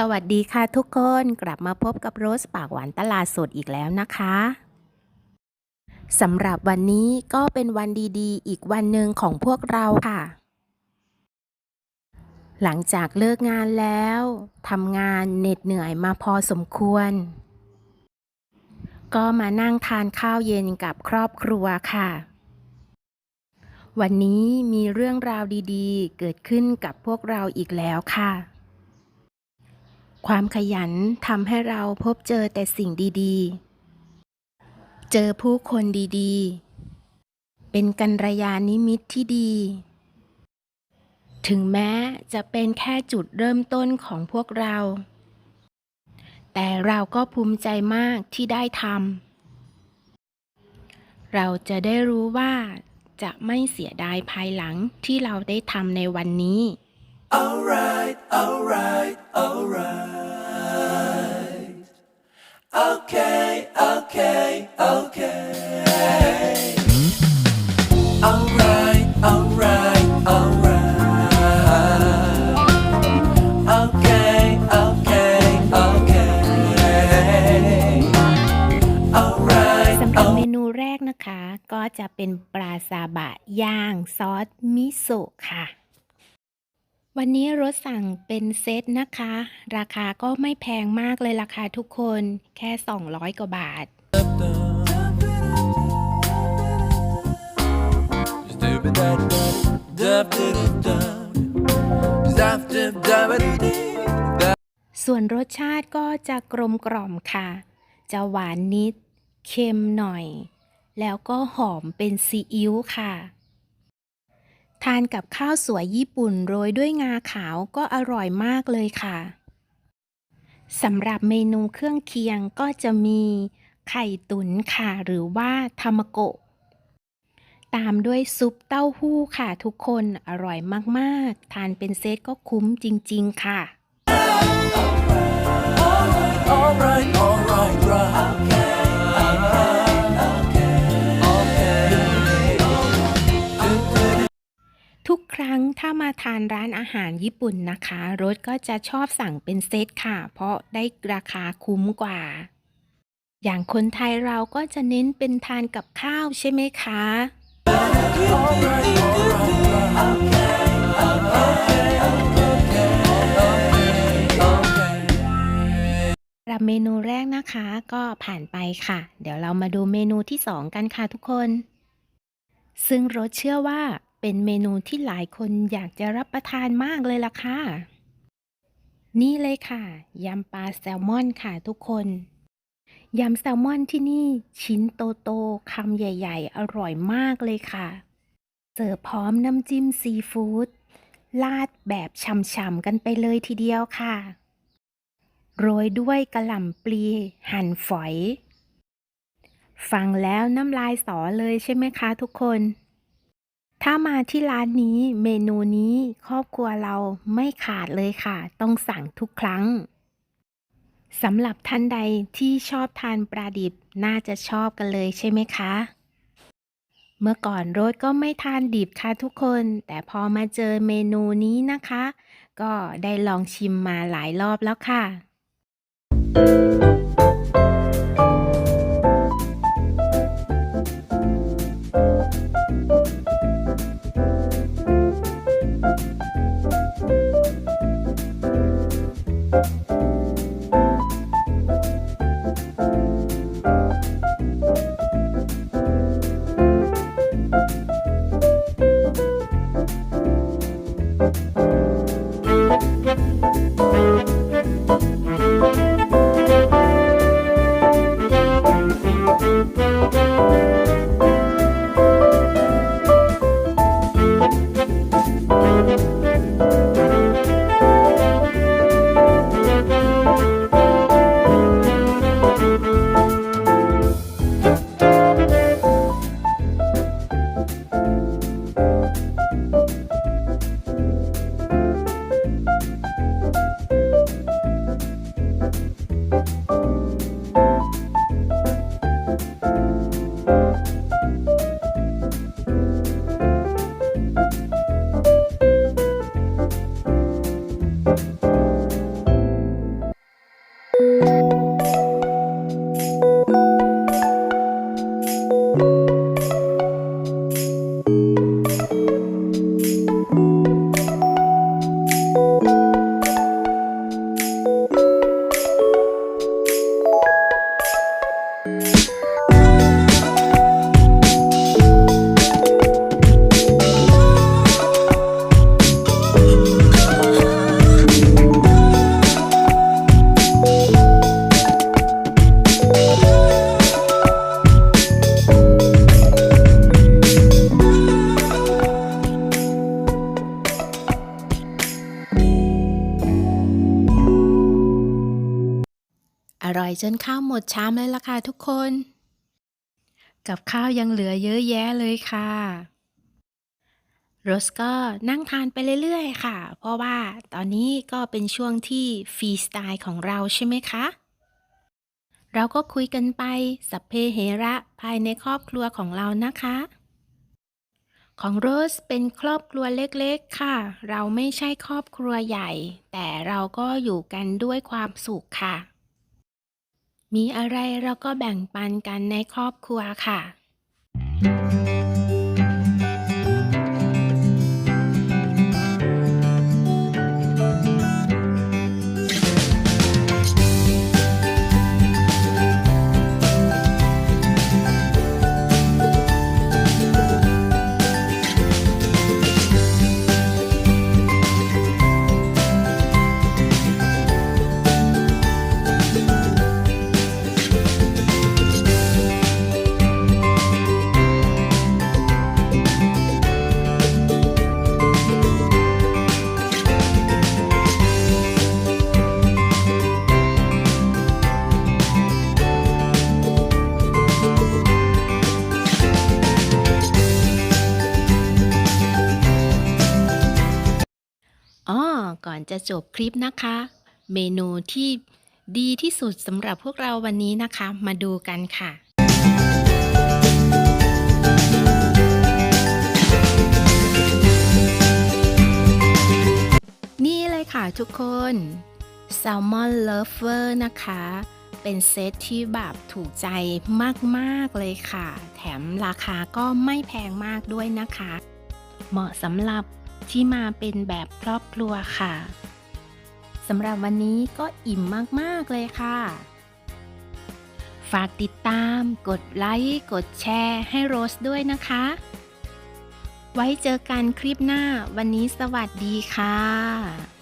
สวัสดีค่ะทุกคนกลับมาพบกับโรสปากหวานตลาดสดอีกแล้วนะคะสำหรับวันนี้ก็เป็นวันดีๆ อีกวันหนึ่งของพวกเราค่ะ หลังจากเลิกงานแล้วทำงานเหน็ดเหนื่อยมาพอสมควร ก็มานั่งทานข้าวเย็นกับครอบครัวค่ะ วันนี้มีเรื่องราวดีๆ เกิดขึ้นกับพวกเราอีกแล้วค่ะ ความขยันทำให้เราพบเจอแต่สิ่งดีๆ เจอผู้คนดีๆ เป็นกัลยาณิมิตรที่ดี ถึงแม้จะเป็นแค่จุดเริ่มต้นของพวกเรา แต่เราก็ภูมิใจมากที่ได้ทำ เราจะได้รู้ว่าจะไม่เสียดายภายหลังที่เราได้ทำในวันนี้ Alright, alright, alright. จะเป็นปลาซาบะย่างซอสมิโซะค่ะ วันนี้รสสั่งเป็นเซตนะคะ ราคาก็ไม่แพงมากเลยราคาทุกคนแค่ 200 กว่าบาท ส่วนรสชาติก็จะกลมกล่อมค่ะ จะหวานนิด เค็มหน่อย แล้วก็หอมเป็นซีอิ๊วค่ะ ทานกับข้าวสวยญี่ปุ่นโรยด้วยงาขาวก็อร่อยมากเลยค่ะสำหรับเมนูเครื่องเคียงก็จะมีไข่ตุ๋นค่ะ หรือว่าทามโกะ ตามด้วยซุปเต้าหู้ค่ะทุกคนอร่อยมาก ๆ ทานเป็นเซตก็คุ้มจริง ๆ ค่ะ ร้านอาหารญี่ปุ่นนะคะ รถก็จะชอบสั่งเป็นเซตค่ะ เพราะได้ราคาคุ้มกว่า อย่างคนไทยเราก็จะเน้นเป็นทานกับข้าวใช่ไหมคะ รับเมนูแรกนะคะก็ผ่านไปค่ะ เดี๋ยวเรามาดูเมนูที่สองกันค่ะทุกคน ซึ่งรสเชื่อว่า เป็นเมนูที่หลายคนอยากจะรับประทานมากเลยล่ะค่ะ นี่เลยค่ะยำปลาแซลมอนค่ะทุกคนยำแซลมอนที่นี่ชิ้นโตๆคำใหญ่ ๆ อร่อยมากเลยค่ะ เสิร์ฟพร้อมน้ำจิ้มซีฟู้ดลาดแบบฉ่ำๆกันไปเลยทีเดียวค่ะ โรยด้วยกระหล่ำปลีหั่นฝอย ฟังแล้วน้ำลายสอเลยใช่ไหมคะทุกคน ถ้ามาที่ร้านนี้เมนูนี้ครอบครัวเราไม่ขาดเลยค่ะ ต้องสั่งทุกครั้งสำหรับท่านใดที่ชอบทานปลาดิบน่าจะชอบกันเลยใช่ไหมคะ เมื่อก่อนโรสก็ไม่ทานดิบค่ะทุกคน แต่พอมาเจอเมนูนี้นะคะ ก็ได้ลองชิมมาหลายรอบแล้วค่ะ Alright, จนข้าวหมดชามเลยล่ะค่ะทุกคน กับข้าวยังเหลือเยอะแยะเลยค่ะโรสก็นั่งทานไปเรื่อยๆ ค่ะ เพราะว่าตอนนี้ก็เป็นช่วงที่ฟรีสไตล์ของเราใช่ไหมคะ เราก็คุยกันไป สัพเพเหระภายในครอบครัวของเรานะคะ ของโรสเป็นครอบครัวเล็กๆ ค่ะ เราไม่ใช่ครอบครัวใหญ่ แต่เราก็อยู่กันด้วยความสุขค่ะ มีอะไรเราก็แบ่งปันกันในครอบครัวค่ะ จะจบคลิปนะคะ เมนูที่ดีที่สุดสำหรับพวกเราวันนี้นะคะ มาดูกันค่ะนี่เลยค่ะทุกคน Salmon Lover นะคะ เป็นเซตที่แบบถูกใจมาก ๆ เลยค่ะ แถมราคาก็ไม่แพงมากด้วยนะคะ เหมาะสำหรับ ที่มาเป็นแบบครอบครัวค่ะสำหรับวันนี้ก็อิ่มมาก ๆ เลยค่ะ ฝากติดตาม กดไลค์ กดแชร์ให้โรสด้วยนะคะ ไว้เจอกันคลิปหน้า วันนี้สวัสดีค่ะ